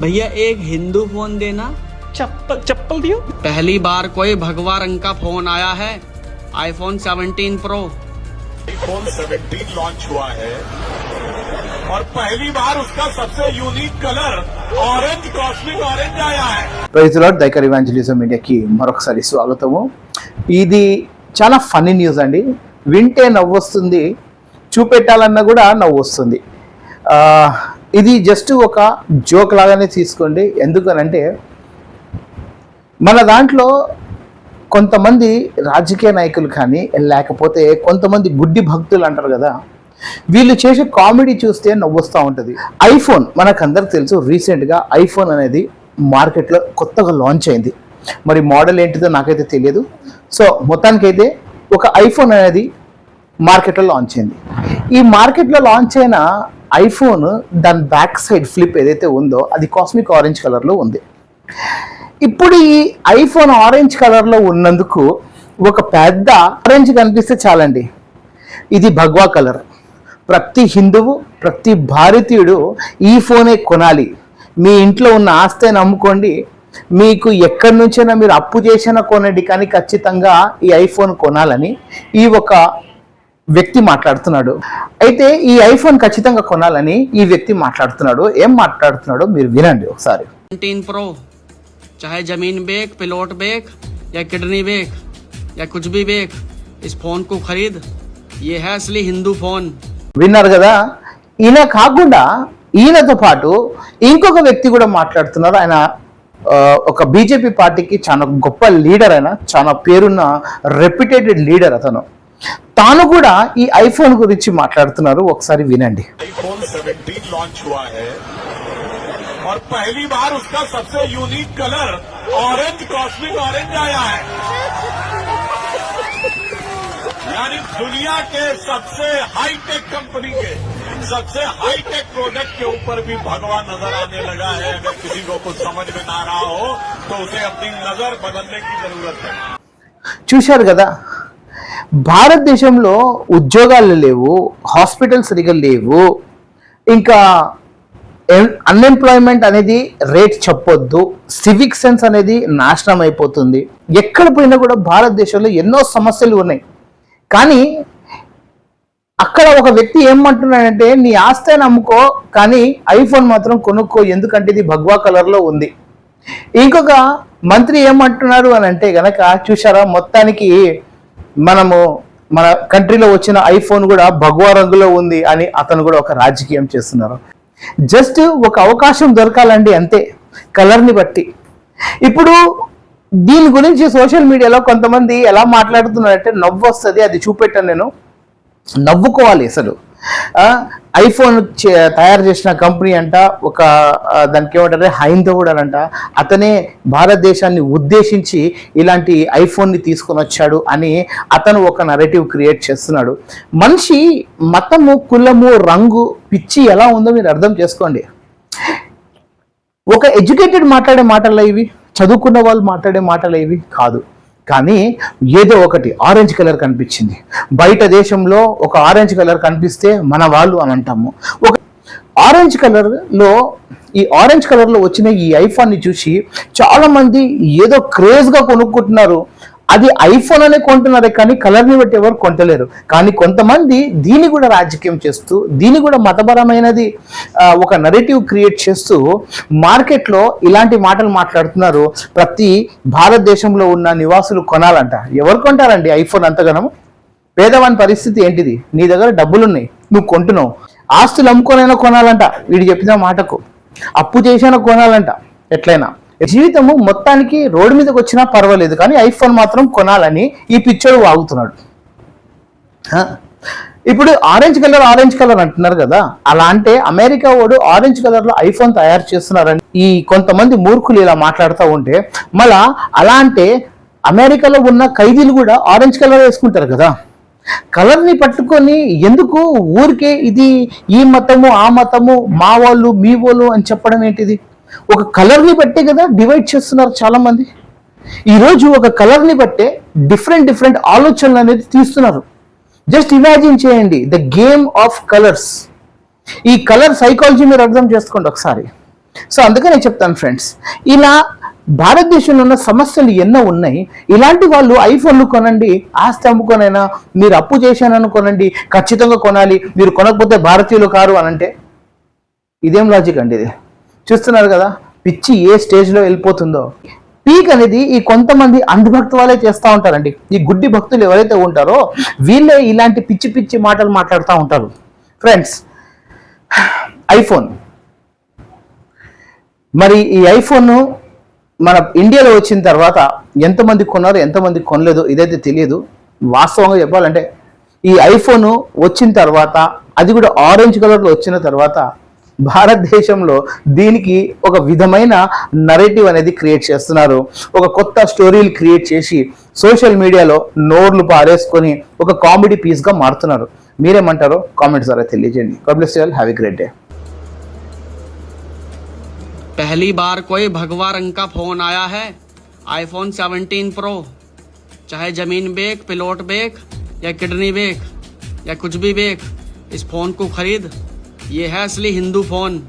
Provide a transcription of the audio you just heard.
भैया एक हिंदू फोन देना चप्पल चप्पल दियो पहली बार कोई भगवा रंग का फोन आया है आईफोन 17 प्रो आईफोन 17 लॉन्च हुआ है और पहली बार उसका सबसे unique colour orange cosmic orange आया है ప్రైజ్ లాడ్ దైకర్ ఇవాంజలిజం మీడియాకి మరొకసారి స్వాగతము ఇది చాలా ఫన్నీ న్యూస్ అండి వింటే నవ్వు వస్తుంది చూపెట్టాలన్నా కూడా నవ్వు వస్తుంది ఆ, ఇది జస్ట్ ఒక జోక్ లాగానే తీసుకోండి. ఎందుకనంటే మన దాంట్లో కొంతమంది రాజకీయ నాయకులు కానీ లేకపోతే కొంతమంది గుడ్డి భక్తులు అంటారు కదా వీళ్ళు చేసే కామెడీ చూస్తే నవ్వొస్తూ ఉంటుంది. ఐఫోన్ మనకందరికి తెలుసు రీసెంట్గా ఐఫోన్ అనేది మార్కెట్లో కొత్తగా లాంచ్ అయింది. మరి మోడల్ ఏంటిదో నాకైతే తెలియదు. సో మొత్తానికైతే ఒక ఐఫోన్ అనేది మార్కెట్లో లాంచ్ అయింది. ఈ మార్కెట్లో లాంచ్ అయిన ఐఫోన్ దాని బ్యాక్ సైడ్ ఫ్లిప్ ఏదైతే ఉందో అది కాస్మిక్ ఆరెంజ్ కలర్లో ఉంది. ఇప్పుడు ఈ ఐఫోన్ ఆరెంజ్ కలర్లో ఉన్నందుకు ఒక పెద్ద ఆరెంజ్ కనిపిస్తే చాలండి. ఇది భగవా కలర్. ప్రతి హిందువు ప్రతి భారతీయుడు ఈ ఫోనే కొనాలి. మీ ఇంట్లో ఉన్న ఆస్తిని అమ్ముకోండి. మీకు ఎక్కడి నుంచైనా మీరు అప్పు చేసినా కొనండి. కానీ ఖచ్చితంగా ఈ ఐఫోన్ కొనాలని ఈ ఒక వ్యక్తి మాట్లాడుతున్నాడు. అయితే ఈ ఐఫోన్ ఖచ్చితంగా కొనాలని ఈ వ్యక్తి మాట్లాడుతున్నాడు. ఏం మాట్లాడుతున్నాడో మీరు వినండి ఒకసారి. ప్రో చాహే జమీన్ బేక్ పిలోట్ బేక్ యా కిడ్నీ బేక్ యా కుచ్ బి బేక్ ఇస్ ఫోన్కు ఖరీద్ ఏ హై అసలీ హిందూ ఫోన్ విన్నారు కదా? ఈయన కాకుండా ఈయనతో పాటు ఇంకొక వ్యక్తి కూడా మాట్లాడుతున్నారు. ఆయన ఒక బీజేపీ పార్టీకి చాలా గొప్ప లీడర్ అయినా చాలా పేరున్న రెప్యుటేటెడ్ లీడర్ అతను. తాను కూడా ఈ ఐఫోన్ గురించి మాట్లాడుతున్నారు ఒకసారి వినండి आईफोन 17 लॉन्च हुआ है और पहली बार उसका सबसे unique colour orange cosmic orange आया है यानी दुनिया के सबसे हाईटेक कंपनी के सबसे हाईटेक प्रोडक्ट के ऊपर भी भगवा नजर आने लगा है अगर किसी को कुछ समझ में ना रहा हो तो उसे अपनी नजर बदलने की जरूरत है చూశారు కదా భారతదేశంలో ఉద్యోగాలు లేవు హాస్పిటల్స్ సరిగా లేవు. ఇంకా అన్ఎంప్లాయ్మెంట్ అనేది రేట్ చెప్పొద్దు సివిక్ సెన్స్ అనేది నాశనం అయిపోతుంది. ఎక్కడ పోయినా కూడా భారతదేశంలో ఎన్నో సమస్యలు ఉన్నాయి. కానీ అక్కడ ఒక వ్యక్తి ఏమంటున్నాడంటే నీ ఆస్తి నమ్ముకో కానీ ఐఫోన్ మాత్రం కొనుక్కో ఎందుకంటే ఇది భగ్వా కలర్లో ఉంది. ఇంకొక మంత్రి ఏమంటున్నారు అని అంటే గనక చూసారా మొత్తానికి మనము మన కంట్రీలో వచ్చిన ఐఫోన్ కూడా భగవా రంగులో ఉంది అని అతను కూడా ఒక రాజకీయం చేస్తున్నారు. జస్ట్ ఒక అవకాశం దొరకాలండి అంతే కలర్ని బట్టి. ఇప్పుడు దీని గురించి సోషల్ మీడియాలో కొంతమంది ఎలా మాట్లాడుతున్నారంటే నవ్వు వస్తుంది అది చూపెట్టాను నేను. నవ్వుకోవాలి అసలు. ఐఫోన్ తయారు చేసిన కంపెనీ అంట ఒక దానికి ఏమంటారు హైందవుడు అనంట అతనే భారతదేశాన్ని ఉద్దేశించి ఇలాంటి ఐఫోన్ని తీసుకొని వచ్చాడు అని అతను ఒక నరేటివ్ క్రియేట్ చేస్తున్నాడు. మనిషి మతము కులము రంగు పిచ్చి ఎలా ఉందో మీరు అర్థం చేసుకోండి. ఒక ఎడ్యుకేటెడ్ మాట్లాడే మాటలు ఇవి చదువుకున్న వాళ్ళు మాట్లాడే మాటలు ఇవి కాదు. కానీ ఏదో ఒకటి ఆరెంజ్ కలర్ కనిపించింది. బయట దేశంలో ఒక ఆరెంజ్ కలర్ కనిపిస్తే మన వాళ్ళు అని అంటాము. ఒక ఆరెంజ్ కలర్లో ఈ ఆరెంజ్ కలర్లో వచ్చిన ఈ ఐఫోన్ని చూసి చాలామంది ఏదో క్రేజ్గా కొనుక్కుంటున్నారు. అది ఐఫోన్ అనే కొంటున్నారు కానీ కలర్ని బట్టి ఎవరు కొంటలేరు. కానీ కొంతమంది దీన్ని కూడా రాజకీయం చేస్తూ దీన్ని కూడా మతపరమైనది ఒక నరేటివ్ క్రియేట్ చేస్తూ మార్కెట్లో ఇలాంటి మాటలు మాట్లాడుతున్నారు. ప్రతి భారతదేశంలో ఉన్న నివాసులు కొనాలంట. ఎవరు కొంటారండి ఐఫోన్ అంతగానము? పేదవాని పరిస్థితి ఏంటిది? నీ దగ్గర డబ్బులు ఉన్నాయి నువ్వు కొంటున్నావు. ఆస్తులు అమ్ముకోనైనా కొనాలంట. వీడు చెప్పిన మాటకు. అప్పు చేసైనా కొనాలంట. ఎట్లయినా. జీవితము మొత్తానికి రోడ్డు మీదకి వచ్చినా పర్వాలేదు కానీ ఐఫోన్ మాత్రం కొనాలని ఈ పిక్చర్ వాగుతున్నాడు. ఇప్పుడు ఆరెంజ్ కలర్ ఆరెంజ్ కలర్ అంటున్నారు కదా అలా అంటే అమెరికా వాడు ఆరెంజ్ కలర్లో ఐఫోన్ తయారు చేస్తున్నారని ఈ కొంతమంది మూర్ఖులు ఇలా మాట్లాడుతూ ఉంటే మళ్ళా అలా అంటే అమెరికాలో ఉన్న ఖైదీలు కూడా ఆరెంజ్ కలర్ వేసుకుంటారు కదా. కలర్ని పట్టుకొని ఎందుకు ఊరికే ఇది ఈ మతము ఆ మతము మా వాళ్ళు మీ వాళ్ళు అని చెప్పడం ఏంటిది? ఒక కలర్ని బట్టే కదా డివైడ్ చేస్తున్నారు చాలామంది. ఈరోజు ఒక కలర్ని బట్టే డిఫరెంట్ డిఫరెంట్ ఆలోచనలు అనేది తీస్తున్నారు. జస్ట్ ఇమాజిన్ చేయండి ద గేమ్ ఆఫ్ కలర్స్ ఈ కలర్ సైకాలజీ మీరు అర్థం చేసుకోండి ఒకసారి. సో అందుకే నేను చెప్తాను ఫ్రెండ్స్ ఇలా భారతదేశంలో ఉన్న సమస్యలు ఎన్నో ఉన్నాయి. ఇలాంటి వాళ్ళు ఐఫోన్లు కొనండి ఆస్తి అమ్ముకొనైనా మీరు అప్పు చేశానని కొనండి ఖచ్చితంగా కొనాలి మీరు కొనకపోతే భారతీయులు కారు అని అంటే ఇదేం లాజిక్ అండి ఇది? చూస్తున్నారు కదా పిచ్చి ఏ స్టేజ్లో వెళ్ళిపోతుందో. పీక్ అనేది ఈ కొంతమంది అంధభక్తి వాళ్ళే చేస్తూ ఉంటారండి. ఈ గుడ్డి భక్తులు ఎవరైతే ఉంటారో వీళ్ళే ఇలాంటి పిచ్చి పిచ్చి మాటలు మాట్లాడుతూ ఉంటారు. ఫ్రెండ్స్ ఐఫోన్ మరి ఈ ఐఫోన్ మన ఇండియాలో వచ్చిన తర్వాత ఎంతమంది కొన్నారు ఎంతమంది కొనలేదు ఇదైతే తెలియదు. వాస్తవంగా చెప్పాలంటే ఈ ఐఫోన్ వచ్చిన తర్వాత అది కూడా ఆరెంజ్ కలర్లో వచ్చిన తర్వాత భారతదేశంలో దీనికి ఒక విధమైన నరేటివ్ అనేది క్రియేట్ చేస్తున్నారు ఒక కొత్త స్టోరీలు క్రియేట్ చేసి సోషల్ మీడియాలో నోర్లు పారేసుకొని ఒక కామెడీ పీస్గా మారుతున్నారు మీరేమంటారో కామెంట్స్ ద్వారా తెలియజేయండి public have a great day पहली बार कोई भगवा रंग का फोन आया है आईफोन 17 प्रो चाहे जमीन बेक पिलोट बेक या किडनी बेक या कुछ भी बेक इस फोन को खरीद ये है असली हिंदू फ़ोन।